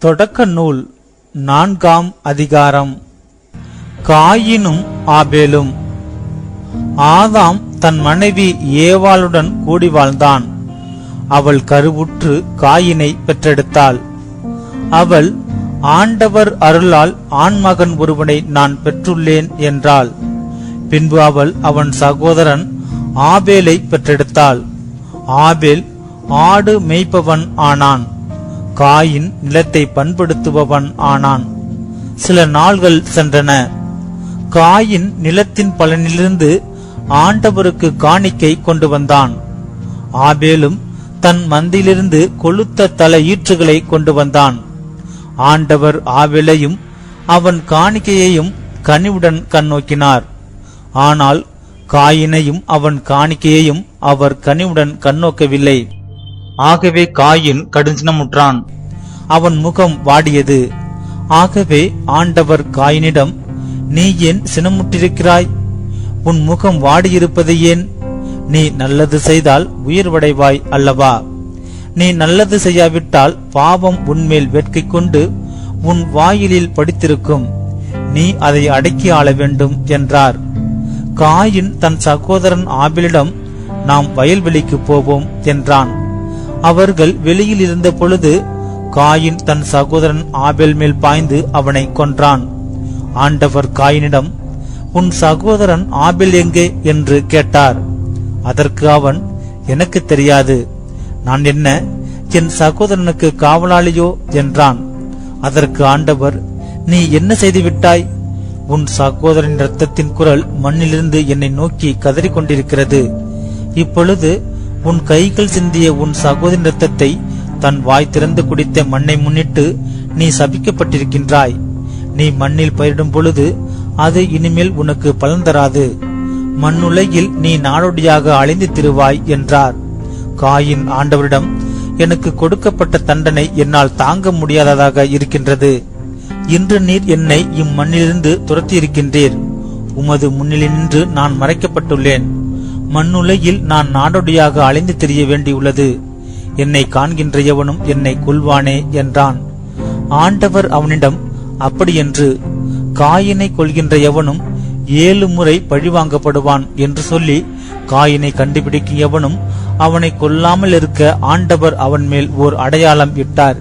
தொடக்க நூல் நான்காம் அதிகாரம். காயினும் ஆபேலும். ஆதாம் தன் மனைவி ஏவாளுடன் கூடி வாழ்ந்தான். அவள் கருவுற்று காயினை பெற்றெடுத்தாள். அவள் ஆண்டவர் அருளால் ஆண்மகன் ஒருவனை நான் பெற்றுள்ளேன் என்றாள். பின்பு அவள் அவன் சகோதரன் ஆபேலை பெற்றெடுத்தாள். ஆபேல் ஆடு மேய்ப்பவன் ஆனான். காயின் நிலத்தை பண்படுத்துபவன் ஆனான். சில நாள்கள் சென்றன. காயின் நிலத்தின் பலனிலிருந்து ஆண்டவருக்கு காணிக்கை கொண்டு வந்தான். ஆபேலும் தன் மந்தியிலிருந்து கொளுத்த தல ஈற்றுகளை கொண்டு வந்தான். ஆண்டவர் ஆபேலையும் அவன் காணிக்கையையும் கனிவுடன் கண்ணோக்கினார். ஆனால் காயினையும் அவன் காணிக்கையையும் அவர் கனிவுடன் கண்ணோக்கவில்லை. ஆகவே காயின் கடுஞ்சினமுற்றான். அவன் முகம் வாடியது. ஆகவே ஆண்டவர் காயினிடம் நீ ஏன் சினமுற்றிருக்கிறாய்? உன் முகம் வாடியிருப்பது ஏன்? நீ நல்லது செய்தால் உயிர்வடைவாய் அல்லவா? நீ நல்லது செய்யாவிட்டால் பாவம் உன்மேல் வேட்கை கொண்டு உன் வாயிலில் படித்திருக்கும். நீ அதை அடக்கி ஆள வேண்டும் என்றார். காயின் தன் சகோதரன் ஆபிலிடம் நாம் வயல்வெளிக்கு போவோம் என்றான். அவர்கள் வெளியில் இருந்த பொழுது காயின் தன் சகோதரன் ஆபேல் மேல் பாய்ந்து அவனை கொன்றான். ஆண்டவர் காயினிடம் உன் சகோதரன் ஆபேல் எங்கே? என்று கேட்டார். அதற்கு அவன் எனக்கு தெரியாது. நான் என்ன என் சகோதரனுக்கு காவலாளியோ? என்றான். அதற்கு ஆண்டவர் நீ என்ன செய்து விட்டாய் உன் சகோதரன் இரத்தத்தின் குரல் மண்ணிலிருந்து என்னை நோக்கி கதறிக் கொண்டிருக்கிறது இப்பொழுது உன் கைகள் சிந்திய உன் சகோதரின் இரத்தத்தை தன் வாய் திறந்து குடித்த மண்ணை முன்னிட்டு நீ சபிக்கப்பட்டிருக்கின்றாய். நீ மண்ணில் பயிரிடும் பொழுது அது இனிமேல் உனக்கு பலன் தராது. மண்ணுலகில் நீ நாடோடியாக அழிந்து திருவாய் என்றார். காயின் ஆண்டவரிடம் எனக்கு கொடுக்கப்பட்ட தண்டனை என்னால் தாங்க முடியாததாக இருக்கின்றது. இன்று நீர் என்னை இம்மண்ணிலிருந்து துரத்தி இருக்கின்றீர் உமது முன்னில் நின்று நான் மறைக்கப்பட்டுள்ளேன். மண்ணுலகில் நான் நாடோடியாக அலைந்து தெரிய வேண்டியுள்ளது. என்னை காண்கின்ற எவனும் என்னை கொள்வானே என்றான். ஆண்டவர் அவனிடம் அப்படியென்று காயினை கொள்கின்ற எவனும் ஏழு முறை பழிவாங்கப்படுவான் என்று சொல்லி காயினை கண்டுபிடிக்கும் எவனும் அவனை கொல்லாமல் இருக்க ஆண்டவர் அவன் மேல் ஓர் அடையாளம் இட்டார்.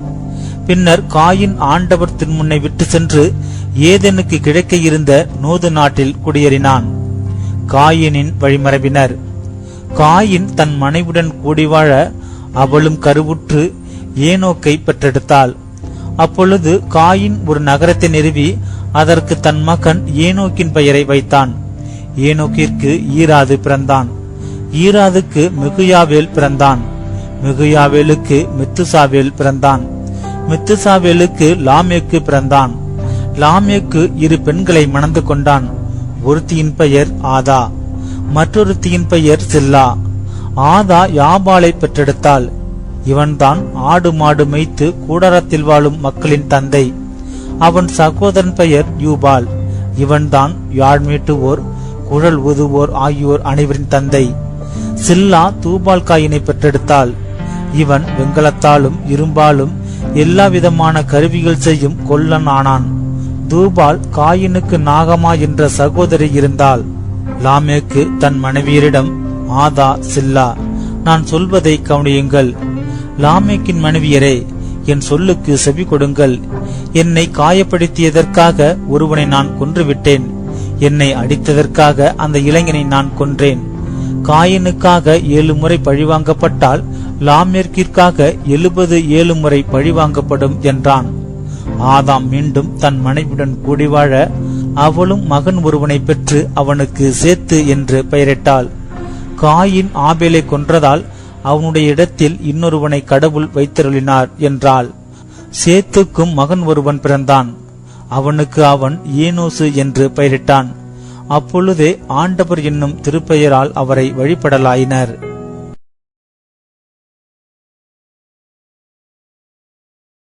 பின்னர் காயின் ஆண்டவர் திருமுன்னை விட்டு சென்று ஏதெனுக்கு கிழக்கே இருந்த நோது நாட்டில் குடியேறினான். காயினின் வழிமரபினர். காயின் தன் மனைவுடன் கூடி வாழ அவளும் கருவுற்று ஏனோக்கை பெற்றெடுத்தாள். அப்பொழுது காயின் ஒரு நகரத்தை நிறுவி அதற்கு தன் மகன் ஏனோக்கின் பெயரை வைத்தான். ஏனோக்கிற்கு ஈராது பிறந்தான். ஈராதுக்கு மிகுயாவேல் பிறந்தான். மிகுயாவேலுக்கு மித்துசாவேல் பிறந்தான். மித்துசாவேலுக்கு லாமேக்கு பிறந்தான். லாமேக்கு இரு பெண்களை மணந்து கொண்டான். ஒருத்தியின் பெயர் ஆதா மற்றொருத்தியின் பெயர் சில்லா. ஆதா யாபாலை பெற்றெடுத்தாள். இவன்தான் ஆடு மாடு மேய்த்து கூடாரத்தில் வாழும் மக்களின் தந்தை. அவன் சகோதரன் பெயர் யூபால். இவன்தான் யாழ் மீட்டுவோர் குழல் உதுவோர் ஆகியோர் அனைவரின் தந்தை. சில்லா தூபால் காயினை பெற்றெடுத்தாள். இவன் வெங்கலத்தாலும் இரும்பாலும் எல்லா விதமான கருவிகள் செய்யும் கொல்லன் ஆனான். தூபால் காயினுக்கு நாகமா என்ற சகோதரி இருந்தாள். லாமேக்கு தன் மனைவியரிடம் ஆதா சில்லா நான் சொல்வதை கவனியுங்கள். லாமேக்கின் மனைவியரே என் சொல்லுக்கு செவி கொடுங்கள். என்னை காயப்படுத்தியதற்காக ஒருவனை நான் கொன்றுவிட்டேன். என்னை அடித்ததற்காக அந்த இளைஞனை நான் கொன்றேன். காயினுக்காக ஏழு முறை பழிவாங்கப்பட்டால் லாமேற்கிற்காக எழுபது ஏழு முறை பழிவாங்கப்படும் என்றான். ஆதாம் மீண்டும் தன் மனைவியுடன் கூடி வாழ அவளும் மகன் ஒருவனை பெற்று அவனுக்கு சேத்து என்று பெயரிட்டாள். காயின் ஆபேலை கொன்றதால் அவனுடைய இடத்தில் இன்னொருவனை கடவுள் வைத்தருளினார் என்றாள். சேத்துக்கும் மகன் ஒருவன் பிறந்தான். அவனுக்கு அவன் ஏனோசு என்று பெயரிட்டான். அப்பொழுதே ஆண்டவர் என்னும் திருப்பெயரால் அவரை வழிபடலாயினர்.